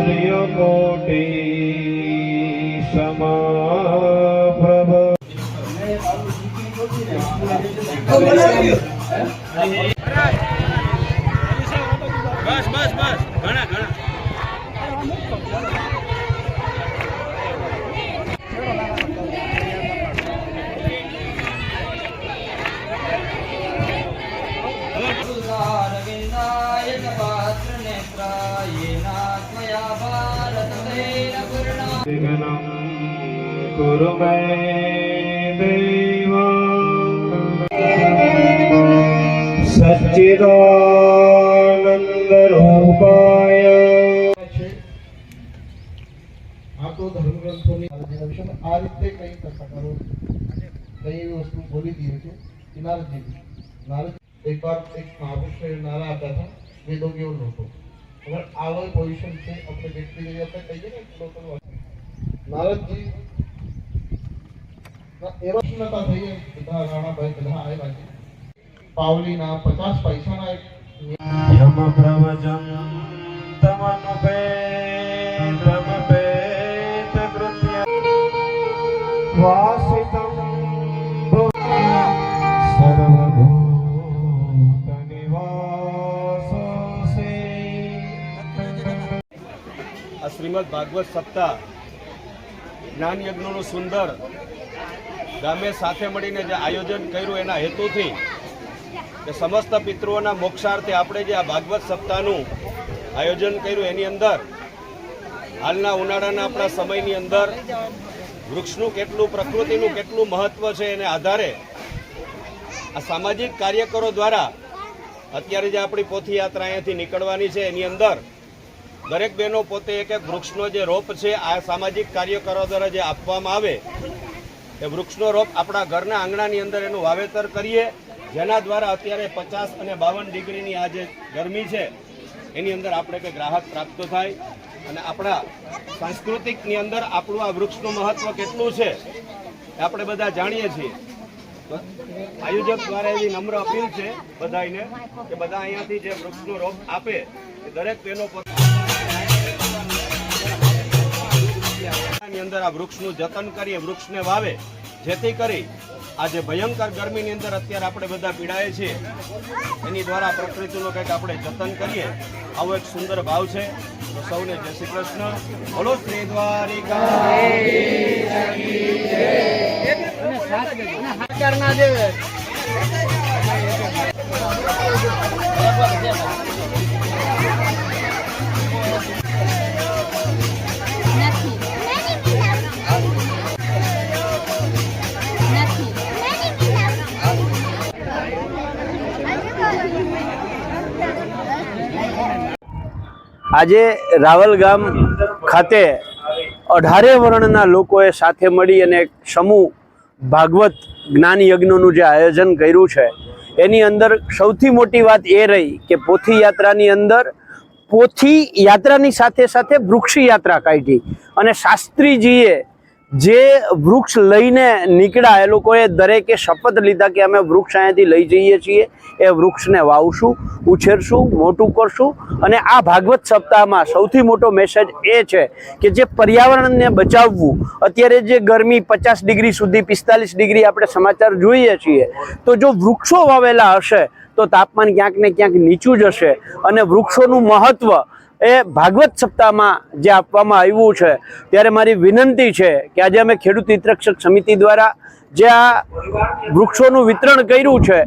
मौर्यकोटि समाप्रभ બસ બસ બસ. ઘણા ઘણા. આ રીતે કઈ કથાકારો કઈ વસ્તુ બોલી દીધી છે? કે નારદજી એક નારા આપ્યા હતા કેવો લોકો હવે આવો પોઝિશન છે, આપણે વ્યક્તિ આપણે કહીએ ને લોકોનું નારદજી એવા નતા થઈએ? બધા રાણાભાઈ બધા આવ્યા છે. પાવલીના પચાસ પૈસાના એક યમ કૃત્ય. વાસિતમ શ્રીમદ ભાગવત સપ્તાહ જ્ઞાન યજ્ઞનું સુંદર ગામે સાથે મળીને જે આયોજન કર્યું એના હેતુથી કે સમસ્ત પિતૃઓના મોક્ષાર્થે આપણે જે આ ભાગવત સપ્તાહનું આયોજન કર્યું એની અંદર, હાલના ઉનાળાના આપણા સમયની અંદર વૃક્ષનું કેટલું, પ્રકૃતિનું કેટલું મહત્વ છે એને આધારે આ સામાજિક કાર્યકરો દ્વારા અત્યારે જે આપણી પોથીયાત્રા અહીંયાથી નીકળવાની છે એની અંદર દરેક બહેનો પોતે એક એક વૃક્ષનો જે રોપ છે, આ સામાજિક કાર્યકરો દ્વારા જે આપવામાં આવે, એ વૃક્ષનો રોપ આપણા ઘરના આંગણાની અંદર એનું વાવેતર કરીએ, જેના દ્વારા અત્યારે પચાસ અને બાવન ડિગ્રીની આ જે ગરમી છે, એની અંદર આપણે કંઈક રાહત પ્રાપ્ત થાય અને આપણા સાંસ્કૃતિકની અંદર આપણું આ વૃક્ષનું મહત્વ કેટલું છે, એ આપણે બધા જાણીએ છીએ. આયોજક દ્વારા એવી નમ્ર અપીલ છે બધાને કે બધા અહીંયાથી જે વૃક્ષનો રોપ આપે, એ દરેક તેનો પોતે ની અંદર આ વૃક્ષનું જતન કરીએ, વૃક્ષને વાવે. જેથી કરી આજે ભયંકર ગરમીની અંદર અત્યારે આપણે બધા પીડાય છીએ. એની દ્વારા પ્રકૃતિનું કંઈક આપણે જતન કરીએ. આવો એક સુંદર ભાવ છે. તો સૌને જય શ્રી કૃષ્ણ. બોલો, શ્રી દ્વારિકા. નથી આજે રાવલ ગામ ખાતે અઢારે વર્ણના લોકોએ સાથે મળી અને એક સમૂહ ભાગવત જ્ઞાન યજ્ઞનું જે આયોજન કર્યું છે, એની અંદર સૌથી મોટી વાત એ રહી કે પોથી યાત્રાની અંદર પોથી યાત્રાની સાથે સાથે વૃક્ષ યાત્રા કાઢી અને શાસ્ત્રીજીએ જે વૃક્ષ લઈને નીકળ્યા, એ લોકોએ દરેકે શપથ લીધા કે અમે વૃક્ષ અહીંયાથી લઈ જઈએ છીએ, એ વૃક્ષને વાવશું, ઉછેરશું, મોટું કરશું. અને આ ભાગવત સપ્તાહમાં સૌથી મોટો મેસેજ એ છે કે જે પર્યાવરણને બચાવવું, અત્યારે જે ગરમી પચાસ ડિગ્રી સુધી, પિસ્તાલીસ ડિગ્રી આપણે સમાચાર જોઈએ છીએ, તો જો વૃક્ષો વાવેલા હશે, તો તાપમાન ક્યાંક ને ક્યાંક નીચું જશે અને વૃક્ષોનું મહત્વ એ ભાગવત સપ્તાહમાં જે આપવામાં આવ્યું છે, ત્યારે મારી વિનંતી છે કે આજે અમે ખેડૂત હિતરક્ષક સમિતિ દ્વારા જે આ વૃક્ષોનું વિતરણ કર્યું છે,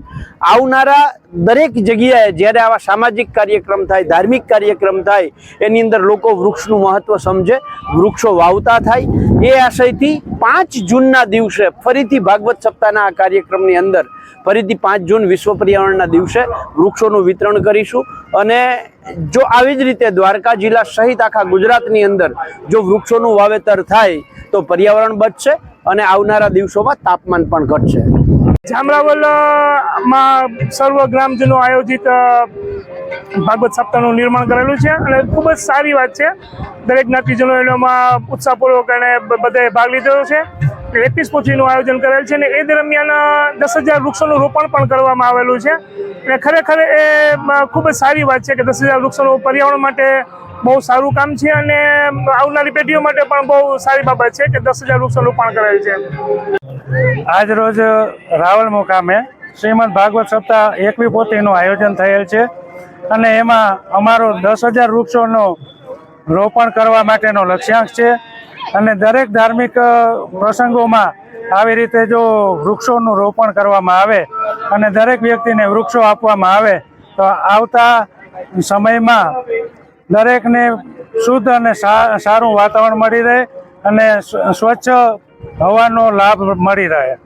આવનારા દરેક જગ્યાએ જ્યારે આવા સામાજિક કાર્યક્રમ થાય, ધાર્મિક કાર્યક્રમ થાય, એની અંદર લોકો વૃક્ષનું મહત્ત્વ સમજે, વૃક્ષો વાવતા થાય, એ આશયથી પાંચ જૂનના દિવસે ફરીથી ભાગવત સપ્તાહના આ કાર્યક્રમની અંદર ફરીથી પાંચ જૂન વિશ્વ પર્યાવરણના દિવસે વૃક્ષોનું વિતરણ કરીશું. અને જો આવી જ રીતે દ્વારકા જિલ્લા સહિત આખા ગુજરાતની અંદર જો વૃક્ષોનું વાવેતર થાય, તો પર્યાવરણ બચશે અને આવનારા દિવસોમાં તાપમાન પણ ઘટશે. જામરાવલમાં સર્વ ગ્રામજનો આયોજિત ભાગવત સપ્તાહનું નિર્માણ કરેલું છે અને ખૂબ જ સારી વાત છે. દરેક જ્ઞાતિજનો એમાં ઉત્સાહપૂર્વક બ- બધાએ ભાગ લીધો છે. એકવીસ પોથીનું આયોજન કરેલ છે અને એ દરમિયાન દસ હજાર વૃક્ષોનું રોપણ પણ કરવામાં આવેલું છે. અને ખરેખર એ ખૂબ જ સારી વાત છે કે દસ હજાર વૃક્ષોનું પર્યાવરણ માટે બહુ સારું કામ છે અને આવનારી પેઢીઓ માટે પણ બહુ સારી બાબત છે કે દસ હજાર વૃક્ષો રોપણ કરેલ છે. આજ રોજ રાવણ મુકામે શ્રીમદ ભાગવત સપ્તાહ એકવી પોતીનું આયોજન થયેલ છે અને એમાં અમારો દસ હજાર વૃક્ષોનું રોપણ કરવા માટેનો લક્ષ્યાંક છે. અને દરેક ધાર્મિક પ્રસંગોમાં આવી રીતે જો વૃક્ષોનું રોપણ કરવામાં આવે અને દરેક વ્યક્તિને વૃક્ષો આપવામાં આવે, તો આવતા સમયમાં દરેકને શુદ્ધ અને સારું વાતાવરણ મળી રહે અને સ્વચ્છ હવાનો લાભ મળી રહે.